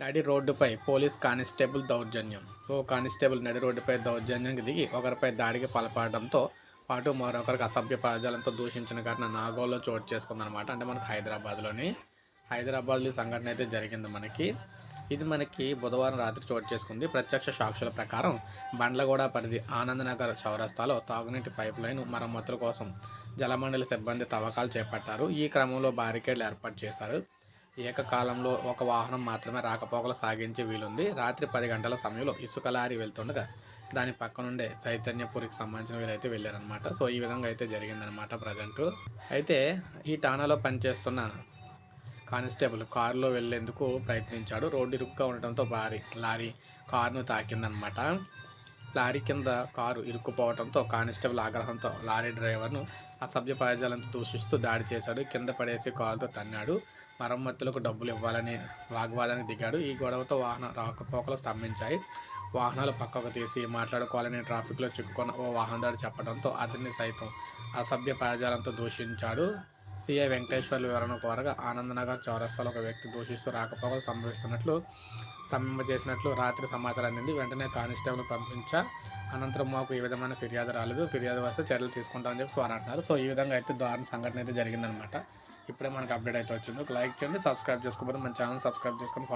నడి రోడ్డుపై police constable దౌర్జన్యం. ఓ కానిస్టేబుల్ నడి రోడ్డుపై దౌర్జన్యానికి దిగి ఒకరిపై దాడికి పాల్పడడంతో పాటు మరొకరికి అసభ్య పదాలతో దూషించిన ఘటన నాగోల్లో చోటు చేసుకుందనమాట అంటే మనకు హైదరాబాద్లోని హైదరాబాద్లో సంఘటన అయితే జరిగింది మనకి. ఇది మనకి బుధవారం రాత్రి చోటు చేసుకుంది. ప్రత్యక్ష సాక్షుల ప్రకారం బండ్లగూడ పరిధి ఆనందనగర్ చౌరస్తాలో తాగునీటి పైప్ లైన్ మరమ్మతుల కోసం జలమండలి సిబ్బంది తవ్వకాలు చేపట్టారు. ఈ క్రమంలో బారికేడ్లు ఏర్పాటు చేశారు. ఏకకాలంలో ఒక వాహనం మాత్రమే రాకపోకలు సాగించే వీలుంది. రాత్రి పది గంటల సమయంలో ఇసుక లారీ వెళ్తుండగా దాని పక్కనుండే చైతన్యపూరికి చైతన్యపురికి సంబంధించిన వీరైతే వెళ్ళారనమాట సో ఈ విధంగా అయితే జరిగిందనమాట ప్రజెంట్. అయితే ఈ టానాలో పనిచేస్తున్న కానిస్టేబుల్ కారులో వెళ్ళేందుకు ప్రయత్నించాడు. రోడ్డు ఇరుకుగా ఉండటంతో భారీ లారీ కారును తాకిందనమాట లారీ కింద కారు ఇరుక్కుపోవడంతో కానిస్టేబుల్ ఆగ్రహంతో లారీ డ్రైవర్ను అసభ్య పదజాలంతో దూషిస్తూ దాడి చేశాడు. కింద పడేసి కారుతో తన్నాడు. మరమ్మతులకు డబ్బులు ఇవ్వాలని వాగ్వాదానికి దిగాడు. ఈ గొడవతో వాహన రాకపోకలు స్తంభించాయి. వాహనాలు పక్కకు తీసి మాట్లాడుకోవాలని ట్రాఫిక్లో చిక్కుకున్న ఓ వాహనదారు చెప్పడంతో అతన్ని సైతం అసభ్య పదజాలంతో దూషించాడు. సీఐ వెంకటేశ్వర్ల వివరణ కోరగా ఆనందనగర్ చౌరస్తాలో ఒక వ్యక్తి దూషిస్తూ రాకపోకలు సంభవిస్తున్నట్లు స్తంభింప చేసినట్లు రాత్రి సమాచారం అందింది. వెంటనే కానిస్టేబుల్ పంపించా అనంతరం మాకు ఈ విధమైన ఫిర్యాదు రాలేదు. ఫిర్యాదు వస్తే చర్యలు తీసుకుంటామని చెప్పి వారు అంటున్నారు. సో ఈ విధంగా అయితే దారుణ సంఘటన అయితే జరిగిందనమాట ఇప్పుడే మనకు అప్డేట్ అయితే వచ్చింది. ఒక లైక్ చేయండి సబ్స్క్రైబ్ చేసుకోకపోతే మన ఛానల్ సబ్స్క్రైబ్ చేసుకొని